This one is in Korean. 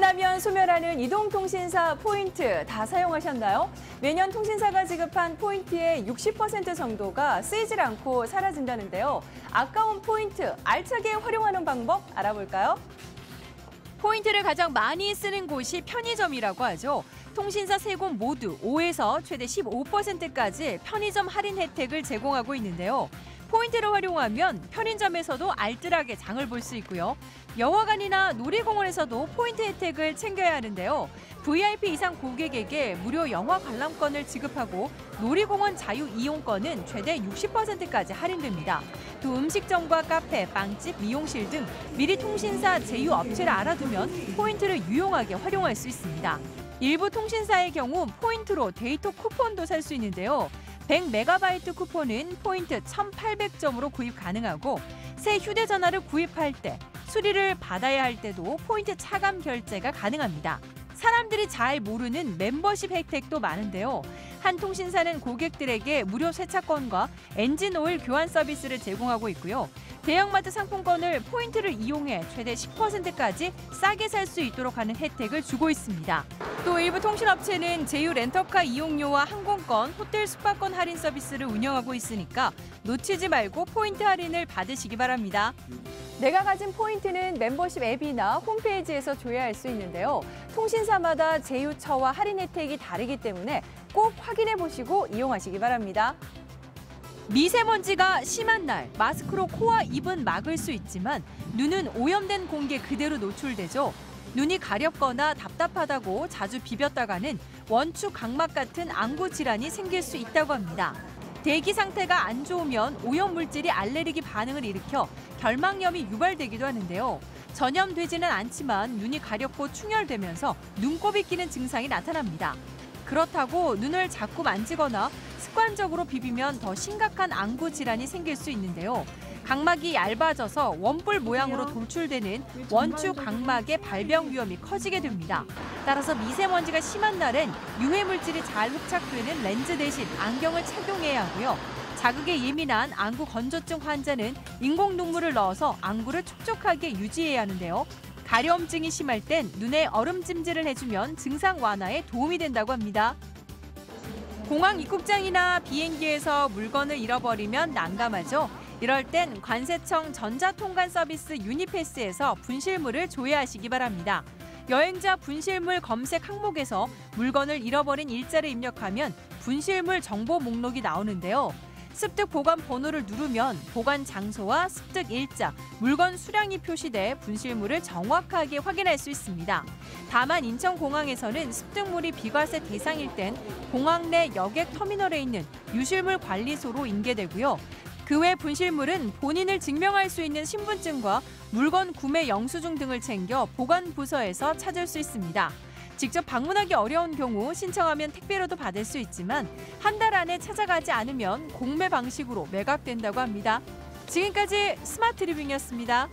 지나면 소멸하는 이동통신사 포인트 다 사용하셨나요? 매년 통신사가 지급한 포인트의 60% 정도가 쓰이질 않고 사라진다는데요. 아까운 포인트 알차게 활용하는 방법 알아볼까요? 포인트를 가장 많이 쓰는 곳이 편의점이라고 하죠. 통신사 세 곳 모두 5에서 최대 15%까지 편의점 할인 혜택을 제공하고 있는데요. 포인트를 활용하면 편의점에서도 알뜰하게 장을 볼 수 있고요. 영화관이나 놀이공원에서도 포인트 혜택을 챙겨야 하는데요. VIP 이상 고객에게 무료 영화 관람권을 지급하고 놀이공원 자유 이용권은 최대 60%까지 할인됩니다. 또 음식점과 카페, 빵집, 미용실 등 미리 통신사 제휴 업체를 알아두면 포인트를 유용하게 활용할 수 있습니다. 일부 통신사의 경우 포인트로 데이터 쿠폰도 살 수 있는데요. 100메가바이트 쿠폰은 포인트 1,800점으로 구입 가능하고 새 휴대전화를 구입할 때 수리를 받아야 할 때도 포인트 차감 결제가 가능합니다. 사람들이 잘 모르는 멤버십 혜택도 많은데요. 한 통신사는 고객들에게 무료 세차권과 엔진 오일 교환 서비스를 제공하고 있고요. 대형마트 상품권을 포인트를 이용해 최대 10%까지 싸게 살 수 있도록 하는 혜택을 주고 있습니다. 또 일부 통신업체는 제휴 렌터카 이용료와 항공권, 호텔 숙박권 할인 서비스를 운영하고 있으니까 놓치지 말고 포인트 할인을 받으시기 바랍니다. 내가 가진 포인트는 멤버십 앱이나 홈페이지에서 조회할 수 있는데요. 통신사마다 제휴처와 할인 혜택이 다르기 때문에 꼭 확인해 보시고 이용하시기 바랍니다. 미세먼지가 심한 날 마스크로 코와 입은 막을 수 있지만 눈은 오염된 공기에 그대로 노출되죠. 눈이 가렵거나 답답하다고 자주 비볐다가는 원추 각막 같은 안구 질환이 생길 수 있다고 합니다. 대기 상태가 안 좋으면 오염 물질이 알레르기 반응을 일으켜 결막염이 유발되기도 하는데요. 전염되지는 않지만 눈이 가렵고 충혈되면서 눈곱이 끼는 증상이 나타납니다. 그렇다고 눈을 자꾸 만지거나 습관적으로 비비면 더 심각한 안구 질환이 생길 수 있는데요. 각막이 얇아져서 원뿔 모양으로 돌출되는 원추 각막의 발병 위험이 커지게 됩니다. 따라서 미세먼지가 심한 날엔 유해 물질이 잘 흡착되는 렌즈 대신 안경을 착용해야 하고요. 자극에 예민한 안구 건조증 환자는 인공 눈물을 넣어서 안구를 촉촉하게 유지해야 하는데요. 가려움증이 심할 땐 눈에 얼음 찜질을 해주면 증상 완화에 도움이 된다고 합니다. 공항 입국장이나 비행기에서 물건을 잃어버리면 난감하죠. 이럴 땐 관세청 전자통관 서비스 유니패스에서 분실물을 조회하시기 바랍니다. 여행자 분실물 검색 항목에서 물건을 잃어버린 일자를 입력하면 분실물 정보 목록이 나오는데요. 습득 보관 번호를 누르면 보관 장소와 습득 일자, 물건 수량이 표시돼 분실물을 정확하게 확인할 수 있습니다. 다만 인천공항에서는 습득물이 비과세 대상일 땐 공항 내 여객 터미널에 있는 유실물 관리소로 인계되고요. 그 외 분실물은 본인을 증명할 수 있는 신분증과 물건 구매 영수증 등을 챙겨 보관 부서에서 찾을 수 있습니다. 직접 방문하기 어려운 경우 신청하면 택배로도 받을 수 있지만 한 달 안에 찾아가지 않으면 공매 방식으로 매각된다고 합니다. 지금까지 스마트 리빙이었습니다.